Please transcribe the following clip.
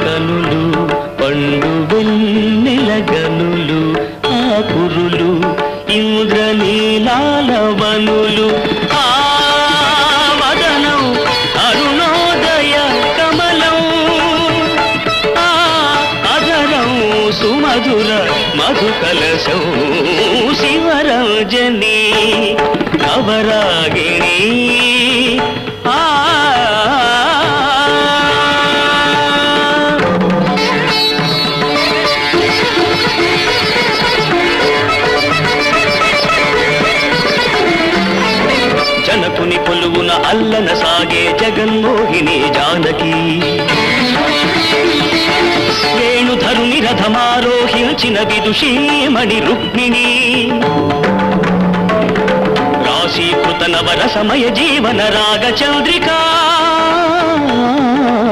కనులు పండు వెన్నెలగనులు ఆ కురులు ఇంద్రనీలాల వనులు. ఆ వదనం అరుణోదయ కమలం. ఆ అధరం సుమధుర మధుకలశం శివరంజని నవరాగిణి కొలువున అల్లన సాగే జగన్మోహిని జానకి. వేణుధరుని రథమారోహించిన విదుషీమణి రుక్మిణి. రాశీకృత నవరసమయ జీవన రాగ చంద్రికా.